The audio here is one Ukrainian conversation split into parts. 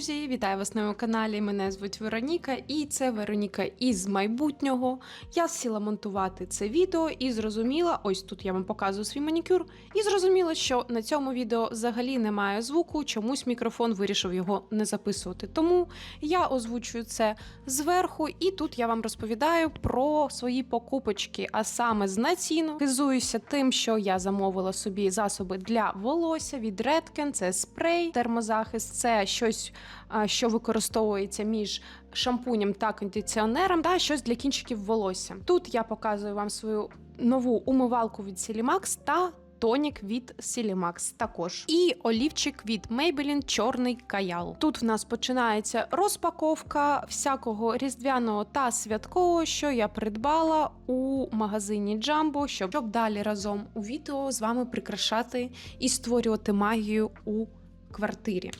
Всім привіт, друзі! Вітаю вас на моєму каналі. Мене звуть Вероніка, і це Вероніка із майбутнього. Я сіла монтувати це відео і зрозуміла, ось тут я вам показую свій манікюр, і зрозуміла, що на цьому відео взагалі немає звуку, чомусь мікрофон вирішив його не записувати. Тому я озвучую це зверху, і тут я вам розповідаю про свої покупочки, а саме з націну. Хизуюся тим, що я замовила собі засоби для волосся від Redken, це спрей, термозахист, це щось, що використовується між шампунем та кондиціонером, та щось для кінчиків волосся. Тут я показую вам свою нову умивалку від Silimax та Тонік від Silimax також. І олівчик від Maybelline Чорний каял. Тут в нас починається розпаковка всякого різдвяного та святкового, що я придбала у магазині Jumbo, щоб, щоб далі разом у відео з вами прикрашати і створювати магію у квартирі.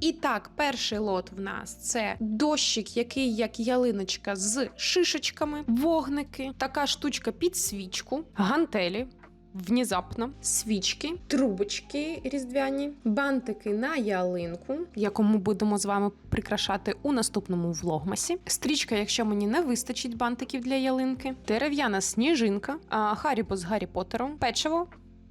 І так, перший лот в нас це дощик, який як ялиночка з шишечками, вогники, така штучка під свічку, гантелі. Внезапно свічки, трубочки різдвяні, бантики на ялинку, якому будемо з вами прикрашати у наступному влогмасі. Стрічка, якщо мені не вистачить бантиків для ялинки, дерев'яна сніжинка, Харібо з Гаррі Поттером, печиво,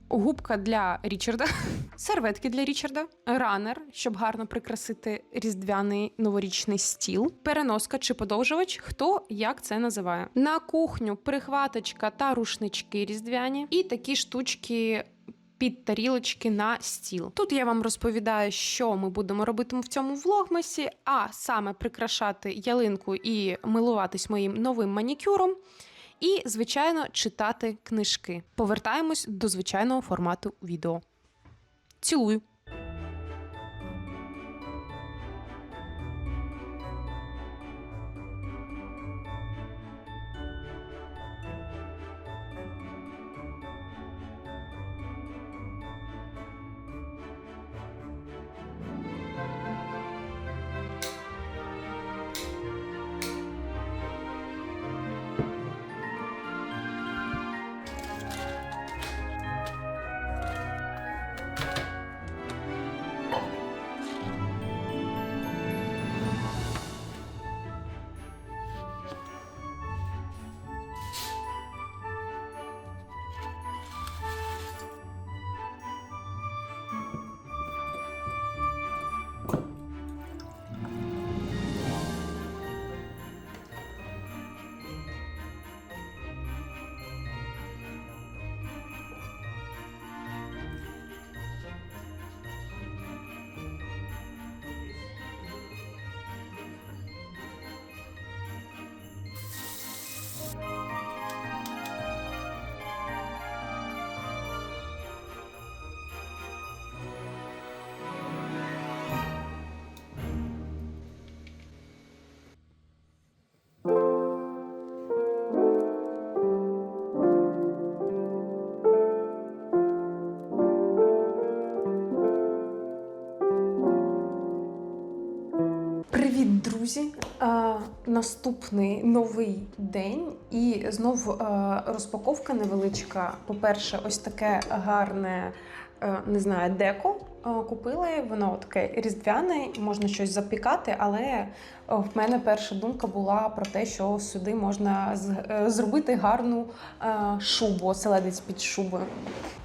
губка для Річарда, серветки для Річарда, ранер, щоб гарно прикрасити різдвяний новорічний стіл, переноска чи подовжувач, хто як це називає. На кухню прихваточка та рушнички різдвяні, і такі штучки. Під тарілочки на стіл. Тут я вам розповідаю, що ми будемо робити в цьому влогмасі, а саме прикрашати ялинку і милуватись моїм новим манікюром. І, звичайно, читати книжки. Повертаємось до звичайного формату відео. Цілую! Наступний новий день, і знов е, розпаковка невеличка. По-перше, ось таке гарне, е, не знаю, деко. Е, Купила воно таке різдвяне, можна щось запікати, але е, в мене перша думка була про те, що сюди можна е, зробити гарну шубу, оселедець під шубою.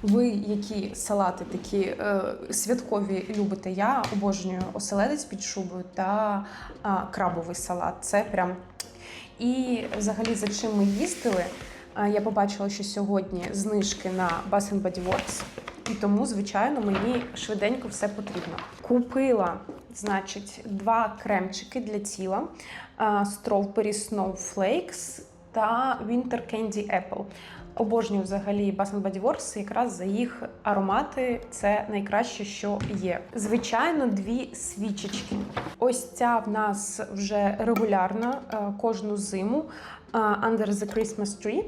Ви які салати такі святкові любите? Я обожнюю оселедець під шубою та крабовий салат. Це прям. І взагалі за чим ми їздили, я побачила, що сьогодні знижки на Bath Body Works. І тому, звичайно, мені швиденько все потрібно. Купила, значить, два кремчики для тіла: а, Strawberry Snowflakes та Winter Candy Apple. Обожнюю взагалі Bath Body Works якраз за їх аромати. Це найкраще, що є. Звичайно, дві свічечки. Ось ця в нас вже регулярна е, кожну зиму е, Under the Christmas Tree.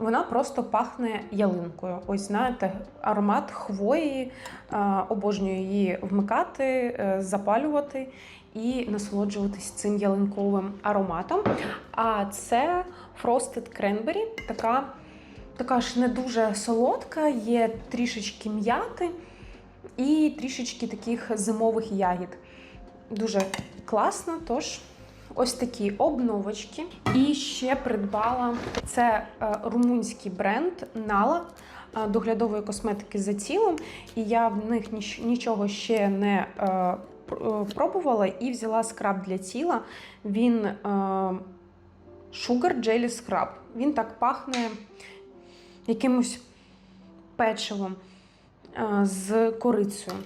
Вона просто пахне ялинкою. Ось знаєте, аромат хвої. е, Обожнюю її вмикати, е, запалювати і насолоджуватись цим ялинковим ароматом. А це Frosted Cranberry, така, така ж не дуже солодка, є трішечки м'яти і трішечки таких зимових ягід. дуже класно. Тож ось такі обновочки. І ще придбала це е, румунський бренд Nala е, доглядової косметики за тілом. І я в них нічого ще не е, пр- пробувала і взяла скраб для тіла. Він Sugar Jelly Scrub. Він так пахне якимось печивом з корицею.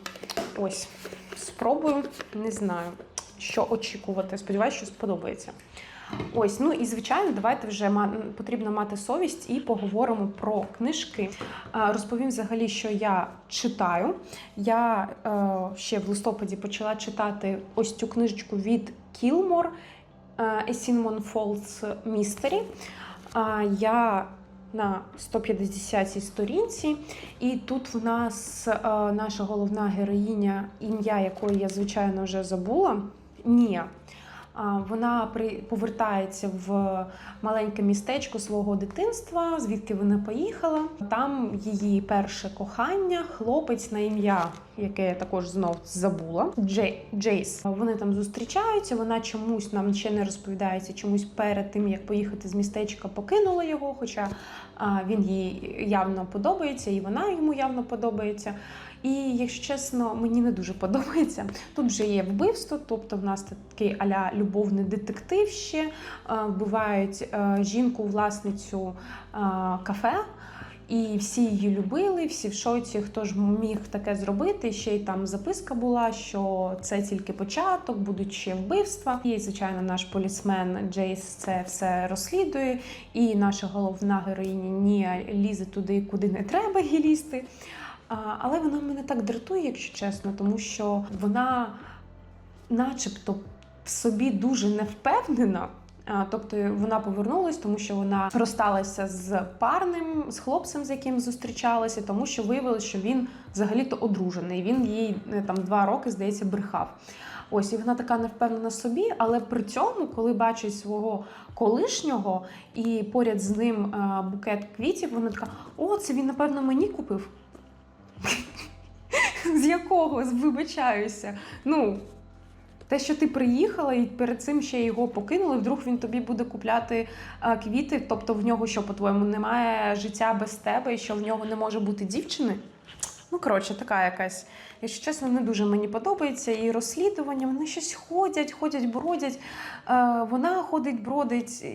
Ось, спробую, не знаю, що очікувати. Сподіваюсь, що сподобається. Ось, ну і звичайно, давайте вже потрібно мати совість і поговоримо про книжки. Е, Розповім взагалі, що я читаю. Я е, ще в листопаді почала читати ось цю книжечку від Кілмор е, Falls Mystery. А я на 150-й сторінці, і тут в нас е, наша головна героїня, ім'я якої я, звичайно, вже забула. Нія. А, Вона повертається в маленьке містечко свого дитинства, звідки вона поїхала. Там її перше кохання, хлопець на ім'я, яке я також знов забула. Джей, Джейс. Вони там зустрічаються. Вона чомусь нам ще не розповідається, чомусь перед тим як поїхати з містечка, покинула його. Хоча він їй явно подобається, і вона йому явно подобається. І якщо чесно, мені не дуже подобається. Тут вже є вбивство, тобто в нас такий аля любовний детектив ще Е, вбивають е, жінку-власницю е, кафе. І всі її любили, всі в шоці, хто ж міг таке зробити. Ще й там записка була, що це тільки початок, будуть ще вбивства. І, звичайно, наш полісмен Джейс це все розслідує. І наша головна героїня Нія лізе туди, куди не треба їй лізти. Але вона мене так дратує, якщо чесно, тому що вона, начебто, в собі дуже невпевнена. Тобто вона повернулась, тому що вона розсталася з парнем, з хлопцем, з яким зустрічалася, тому що виявилося, що він взагалі-то одружений. Він їй е, там два роки, здається, брехав. Ось і вона така невпевнена собі, але при цьому, коли бачить свого колишнього і поряд з ним е, букет квітів, вона така: о, це він, напевно, мені купив. З якого? Вибачаюся. Ну, те, що ти приїхала і перед цим ще його покинули, вдруг він тобі буде купляти а, квіти. Тобто в нього що, по-твоєму, немає життя без тебе і що в нього не може бути дівчини? Ну, коротше, така якась, якщо чесно, не дуже мені подобається. І розслідування, вони щось ходять, ходять, бродять. Е, вона ходить, бродить, і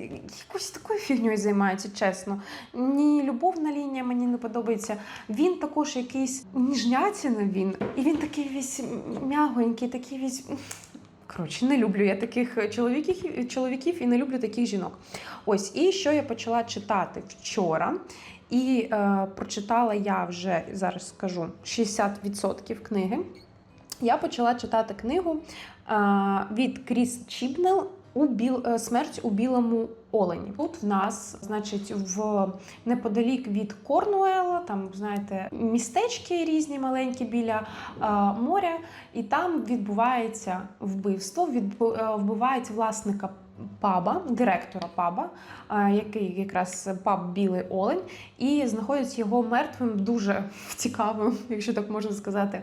якоюсь такою фігньою займається, чесно. Ні, любовна лінія мені не подобається. Він також якийсь ніжнятіна він, і він такий весь м'ягонький, такий весь. Коротше, не люблю я таких чоловіків, чоловіків і не люблю таких жінок. Ось, і що я почала читати вчора. І е, прочитала я вже зараз скажу 60% книги. Я почала читати книгу е, від Кріс Чібнел у біл... е, Смерть у білому олені. Тут в нас, значить, в неподалік від Корнуела, там, знаєте, містечки різні маленькі біля е, моря, і там відбувається вбивство. Відбу... е, Вбивають власника паба, директора паба, е, який якраз паб Білий Олень, і знаходять його мертвим дуже в цікавому, якщо так можна сказати,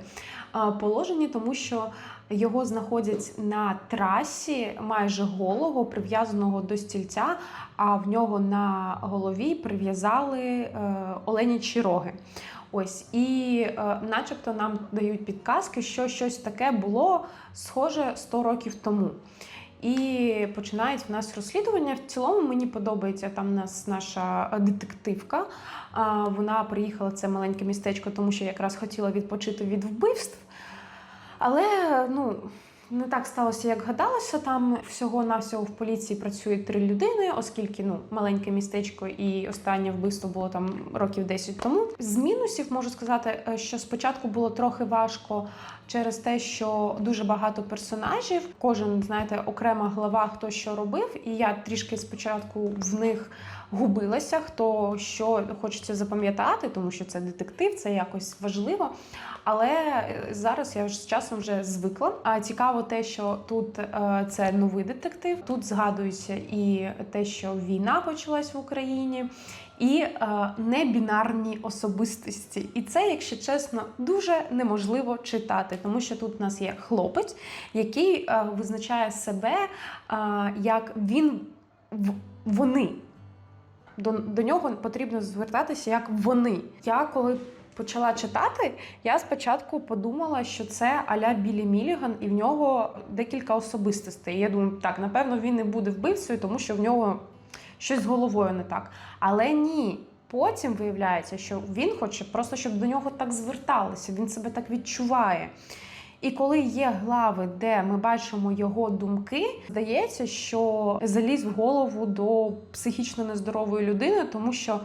е, положенні, тому що його знаходять на трасі майже голого, прив'язаного до стільця, а в нього на голові прив'язали е, оленячі роги. Ось, і е, начебто нам дають підказки, що щось таке було схоже 100 років тому. І починають в нас розслідування. В цілому мені подобається там нас наша детективка. Вона приїхала в це маленьке містечко, тому що якраз хотіла відпочити від вбивств. Але ну, не так сталося, як гадалося. Там всього-навсього в поліції працюють три людини, оскільки ну, маленьке містечко і останнє вбивство було там років 10 тому. З мінусів можу сказати, е, що спочатку було трохи важко через те, що дуже багато персонажів, кожен, знаєте, окрема глава, хто що робив, і я трішки спочатку в них губилася, хто що хочеться запам'ятати, тому що це детектив, це якось важливо. Але е, зараз я вже з часом вже звикла. А цікаво те, що тут е, це новий детектив. Тут згадується і те, що війна почалась в Україні, і е, небінарні особистості. І це, якщо чесно, дуже неможливо читати, тому що тут у нас є хлопець, який е, визначає себе е, як він в- вони. До, до нього потрібно звертатися як вони. Я коли почала читати, я спочатку подумала, що це аля Білі Міліган, і в нього декілька особистостей. Я думаю, так, напевно, він не буде вбивцею, тому що в нього щось з головою не так. Але ні. Потім виявляється, що він хоче просто, щоб до нього так зверталися, він себе так відчуває. І коли є глави, де ми бачимо його думки, здається, що заліз в голову до психічно нездорової людини, тому що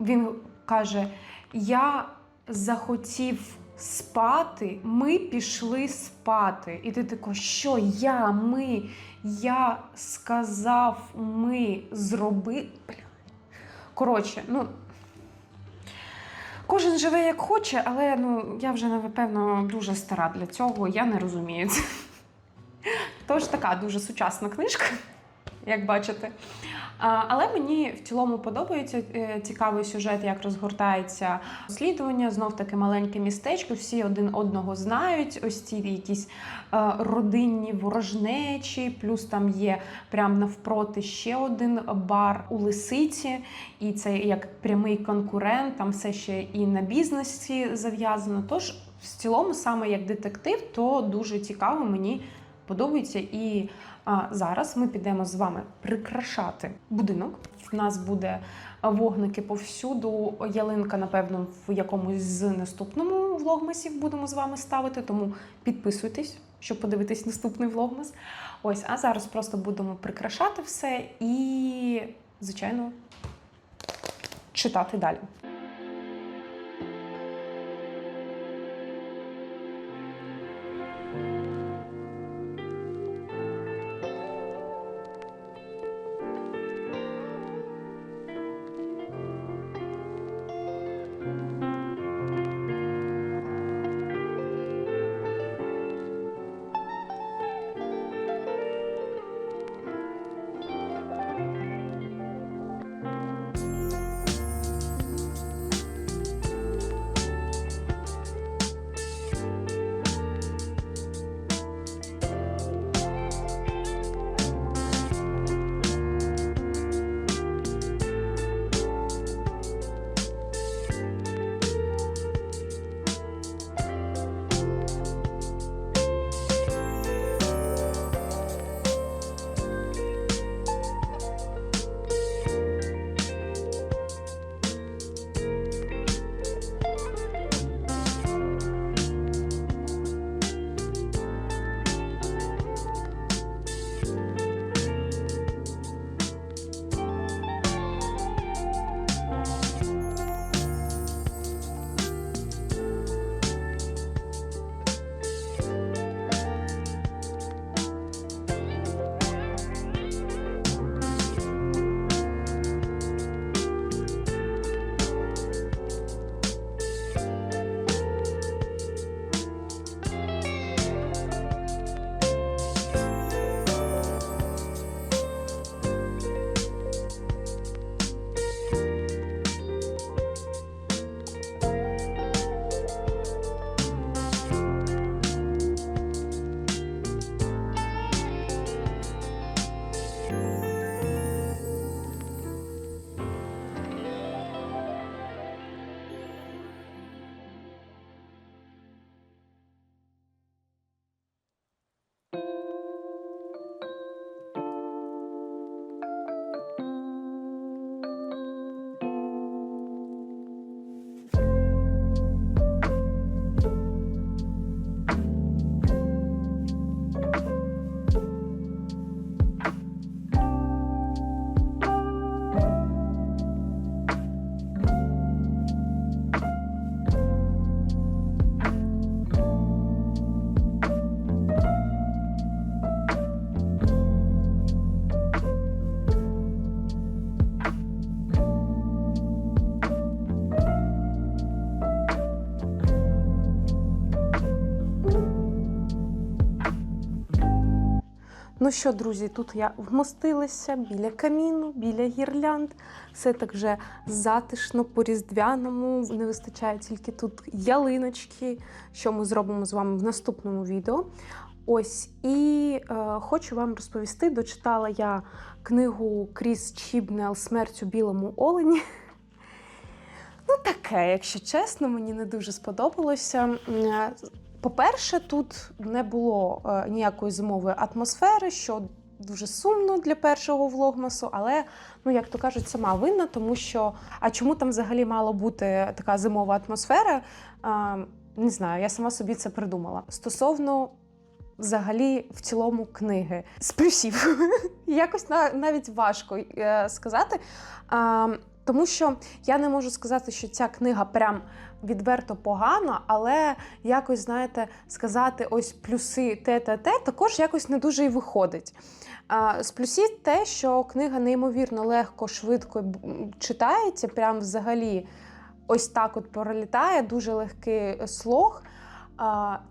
він каже: Я захотів спати, ми пішли спати. І ти тако, що я, ми, я сказав, ми зроби. Коротше, ну. Кожен живе як хоче, але ну я вже напевно дуже стара для цього. Я не розумію це. Тож така дуже сучасна книжка, як бачите. Але мені в цілому подобається е, цікавий сюжет, як розгортається розслідування. Знов таки маленьке містечко, всі один одного знають. Ось ці якісь е, родинні ворожнечі, плюс там є прямо навпроти ще один бар у лисиці, і це як прямий конкурент, там все ще і на бізнесі зав'язано. Тож, в цілому, саме як детектив, то дуже цікаво, мені подобається. І а, зараз ми підемо з вами прикрашати будинок. В нас буде вогники повсюду. Ялинка, напевно, в якомусь з наступному влогмасів будемо з вами ставити. Тому підписуйтесь, щоб подивитись наступний влогмас. Ось, а зараз просто будемо прикрашати все і, звичайно, читати далі. Що, друзі, тут я вмостилася біля каміну, біля гірлянд. Все так вже затишно, по-різдвяному. Не вистачає тільки тут ялиночки, що ми зробимо з вами в наступному відео. Ось і е, хочу вам розповісти: дочитала я книгу Кріс Чібнел Смерть у білому олені. Ну, таке, якщо чесно, мені не дуже сподобалося. По-перше, тут не було е, ніякої зимової атмосфери, що дуже сумно для першого влогмасу, але, ну як то кажуть, сама винна, тому що а чому там взагалі мала бути така зимова атмосфера? Е, не знаю, я сама собі це придумала. Стосовно взагалі в цілому книги з плюсів, якось на- навіть важко е, сказати. А, тому що я не можу сказати, що ця книга прям відверто погано, але якось, знаєте, сказати ось плюси те та те, також якось не дуже і виходить. З плюсів те, що книга неймовірно легко, швидко читається, прям взагалі ось так от пролітає, дуже легкий слог.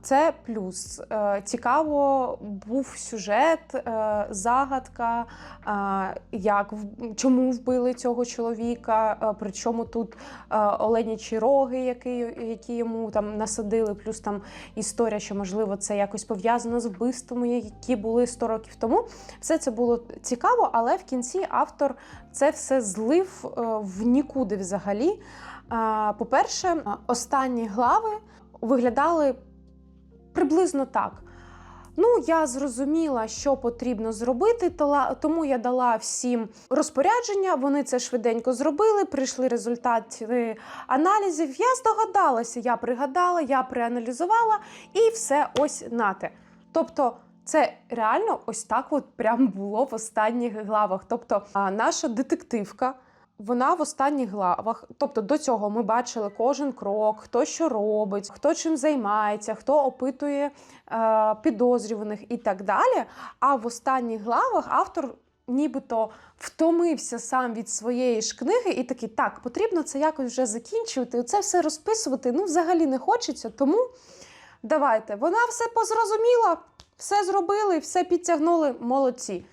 Це плюс. Е, Цікаво був сюжет, е, загадка, як чому вбили цього чоловіка. е, Причому тут е, оленячі роги, які, які йому там насадили, плюс там історія, що можливо це якось пов'язано з вбивствами, які були 100 років тому. Все це було цікаво, але в кінці автор це все злив е, в нікуди взагалі. По-перше, останні глави виглядали приблизно так. Ну, я зрозуміла, що потрібно зробити, тому я дала всім розпорядження. Вони це швиденько зробили. Прийшли результати аналізів. Я здогадалася, я пригадала, я проаналізувала і все ось нате. Тобто, це реально ось так от прям було в останніх главах. Тобто, наша детективка. Вона в останніх главах, тобто до цього ми бачили кожен крок, хто що робить, хто чим займається, хто опитує е, підозрюваних і так далі. А в останніх главах автор нібито втомився сам від своєї ж книги і такий, так, потрібно це якось вже закінчувати, це все розписувати. Ну, взагалі не хочеться. Тому давайте. Вона все позрозуміла, все зробили, все підтягнули. Молодці.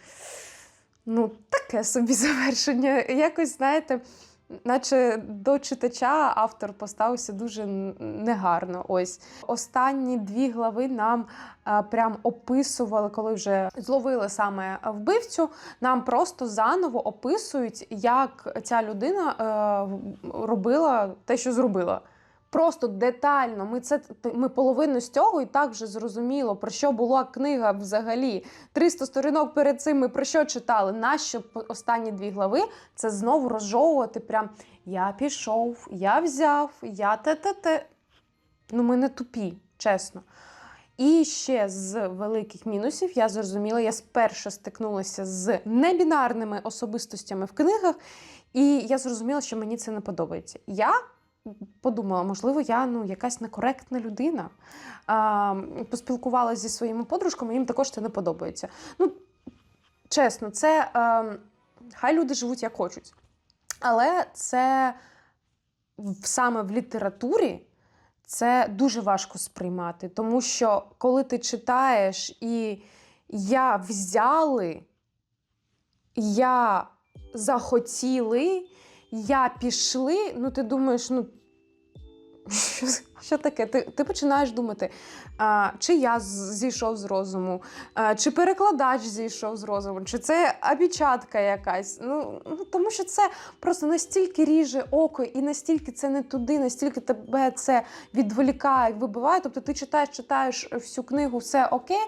Ну, таке собі завершення. Якось, знаєте, наче до читача автор поставився дуже негарно. Ось останні дві глави нам а, прям описували, коли вже зловили саме вбивцю. Нам просто заново описують, як ця людина е, робила те, що зробила. Просто детально. Ми це ми половину з цього і так вже зрозуміло, про що була книга взагалі. 300 сторінок перед цим ми про що читали? Нащо останні дві глави це знову розжовувати? Прям я пішов, я взяв, я те-те-те. Ну, ми не тупі, чесно. І ще з великих мінусів я зрозуміла, я спершу стикнулася з небінарними особистостями в книгах, і я зрозуміла, що мені це не подобається. Я подумала, можливо, я ну, якась некоректна людина. А, поспілкувалася зі своїми подружками, їм також це не подобається. Ну, чесно, це а, хай люди живуть як хочуть. Але це саме в літературі це дуже важко сприймати, тому що коли ти читаєш і я взяли, я захотіли, я пішли, ну ти думаєш, ну що, що таке? Ти, ти починаєш думати, а, чи я зійшов з розуму, а, чи перекладач зійшов з розуму, чи це обічатка якась. Ну, ну тому що це просто настільки ріже око, і настільки це не туди, настільки тебе це відволікає, вибиває. Тобто ти читаєш, читаєш всю книгу, все окей.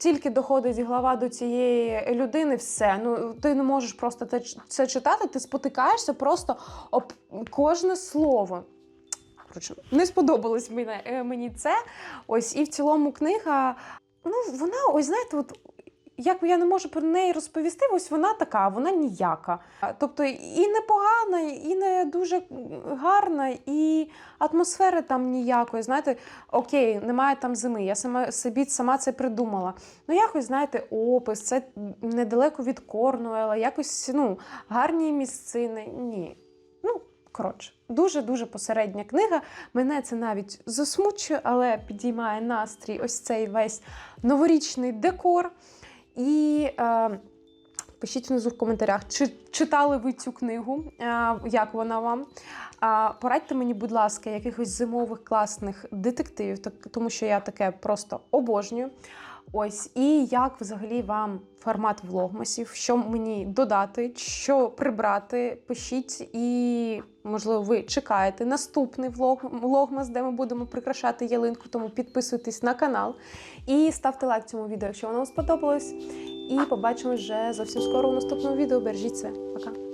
Тільки доходить глава до цієї людини, все. Ну ти не можеш просто те- це читати, ти спотикаєшся просто об кожне слово. Не сподобалось е, мені це. Ось і в цілому книга. Ну, вона, ось знаєте, от як я не можу про неї розповісти, ось вона така, вона ніяка. Тобто і не погана, і не дуже гарна, і атмосфери там ніякої. Знаєте, окей, немає там зими. Я сама собі сама це придумала. Ну, якось, знаєте, опис, це недалеко від Корнуела, якось ну, гарні місцини. Ні. Ну, коротше, дуже-дуже посередня книга. Мене це навіть засмучує, але підіймає настрій ось цей весь новорічний декор. І е, пишіть внизу в коментарях, чи читали ви цю книгу, е, як вона вам. А порадьте мені, будь ласка, якихось зимових класних детективів, так, тому що я таке просто обожнюю. Ось, і як взагалі вам формат влогмасів, що мені додати, що прибрати, пишіть, і можливо ви чекаєте наступний влог, влогмас, де ми будемо прикрашати ялинку. Тому підписуйтесь на канал і ставте лайк цьому відео, якщо воно вам сподобалось. І побачимось вже зовсім скоро у наступному відео. Бережіть себе. Пока.